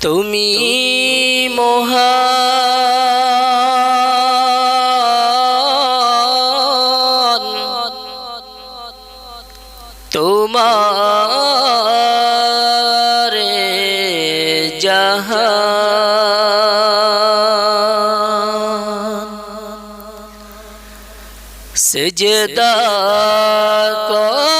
তুমি মহান। তোমার জাহান। সেজদা করে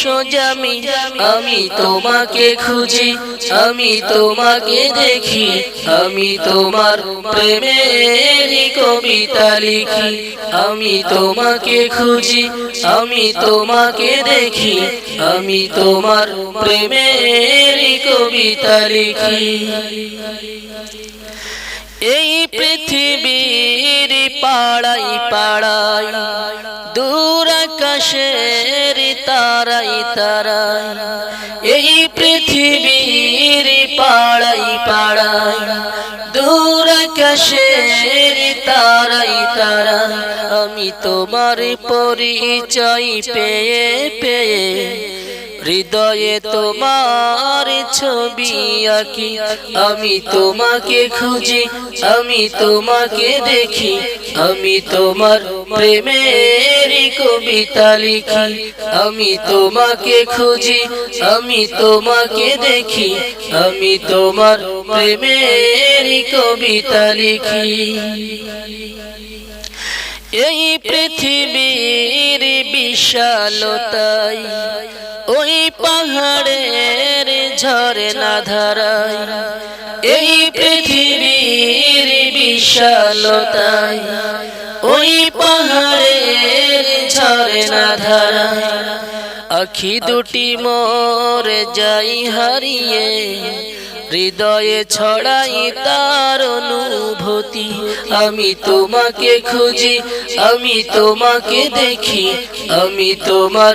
বিশ্বজামি আমি তোমাকে খুঁজি, আমি তোমাকে দেখি, আমি তোমার প্রেমের কবিতা লিখি, আমি তোমাকে খুঁজি, আমি তোমাকে দেখি, আমি তোমার প্রেমের কবিতা লিখি। এই পৃথিবীর পাড়াই পাড়াই দূর আকাশের তারাই তারাই, এই পৃথিবীর পাড়াই পাড়াই, দূর আকাশের তারাই তারাই, আমি তোমার পরিচয় পেয়ে পেয়ে হৃদয়ে তোমার ছবি আঁকি। আমি তোমাকে খুঁজি, আমি তোমাকে দেখি। আমি তোমার প্রেমের কবিতা লিখি। আমি তোমাকে খুঁজি, আমি তোমাকে দেখি। আমি তোমার প্রেমের কবিতা লিখি। এই পৃথিবীর বিশালতাই ওই পাহাড়ের ঝরনা ধারাই এই পৃথিবীর বিশালতাই ওই পাহাড়ের ঝরনা ধারাই আখি দুটি মোরে যাই হারিয়ে, হৃদয়ে ছড়াই তার অনুভূতি, আমি তোমাকে খুঁজি, আমি তোমাকে দেখি, আমি তোমার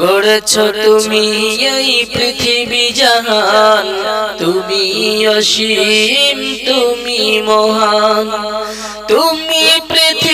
গড়েছ তুমি এই পৃথিবী জাহান তুমি অসীম তুমি মহান তুমি পৃথিবীর